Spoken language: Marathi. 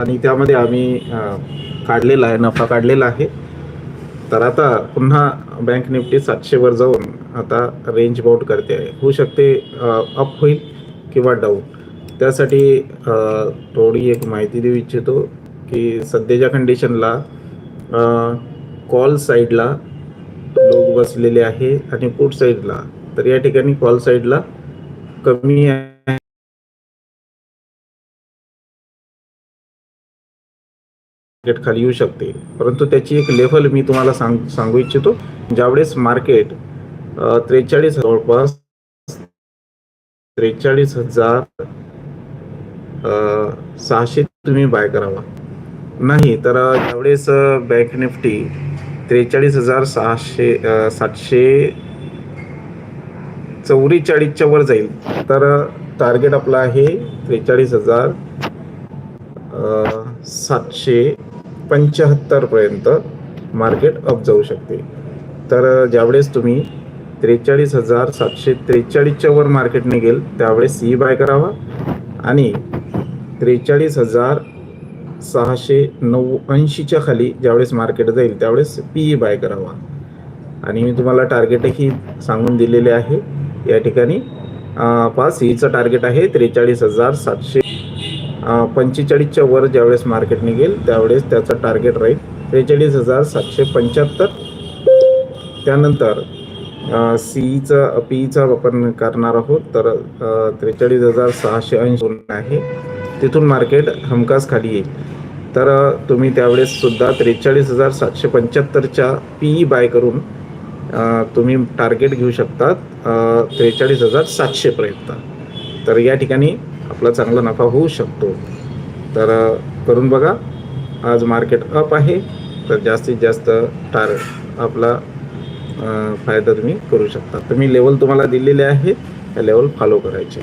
आणि त्यामध्ये आम्ही काढलेला आहे नफा काढलेला आहे. तर आता पुन्हा बँक निफ्टी सातशेवर जाऊन आता रेंज बाउट करते आहे. होऊ शकते अप होईल किंवा डाऊन त्यासाठी थोडी एक माहिती देऊ इच्छितो की सध्याच्या कंडिशनला कॉल साईडला लोक बसलेले आहे आणि पुट साईडला तर या ठिकाणी कॉल साईडला कमी आहे. मार्केट खाली येऊ शकते. परंतु त्याची एक लेव्हल मी तुम्हाला सांग सांगू इच्छितो. ज्यावेळेस मार्केट त्रेचाळीस जवळपास त्रेचाळीस हजार सहाशे तुम्ही बाय करावा. नाही तर ज्यावेळेस बँक निफ्टी त्रेचाळीस हजार सहाशे सातशे चौवेचाळीसच्या वर जाईल तर टार्गेट आपला आहे त्रेचाळीस हजार सातशे पंच्याहत्तर पर्यंत मार्केट अप जाऊ शकते. तर ज्यावेळेस तुम्ही त्रेचाळीस हजार सातशे त्रेचाळीसच्या वर मार्केट निघेल त्यावेळेस सी बाय करावा आणि त्रेचाळीस हजार सहाशे नऊ ऐंशीच्या खाली ज्यावेळेस मार्केट जाईल त्यावेळेस पी ई बाय करावा. आणि मी तुम्हाला टार्गेटही सांगून दिलेले आहे. या ठिकाणी पाच ईचं टार्गेट आहे त्रेचाळीस हजार सातशे पंचेचाळीसच्या वर ज्यावेळेस मार्केट निघेल त्यावेळेस त्याचं टार्गेट राहील. त्रेचाळीस हजार सातशे पंच्याहत्तर. त्यानंतर सीईचं पीईचं आपण करणार आहोत तर त्रेचाळीस हजार सहाशे ऐंशी आहे. तिथून मार्केट हमखास खाली येईल. तर तुम्ही त्यावेळेस सुद्धा त्रेचाळीस हजार सातशे पंच्याहत्तरच्या पीई बाय करून तुम्ही टार्गेट घेऊ शकतात त्रेचाळीस हजार सातशेपर्यंत तर या ठिकाणी आपला चांगला नफा होऊ शकतो. तर करून बघा. आज मार्केट अप आहे. तर जास्तीत जास्त टार आपला फायदा तुम्ही करू शकता. तर मी लेवल तुम्हाला दिलेले आहे त्या लेवल फॉलो करायचे.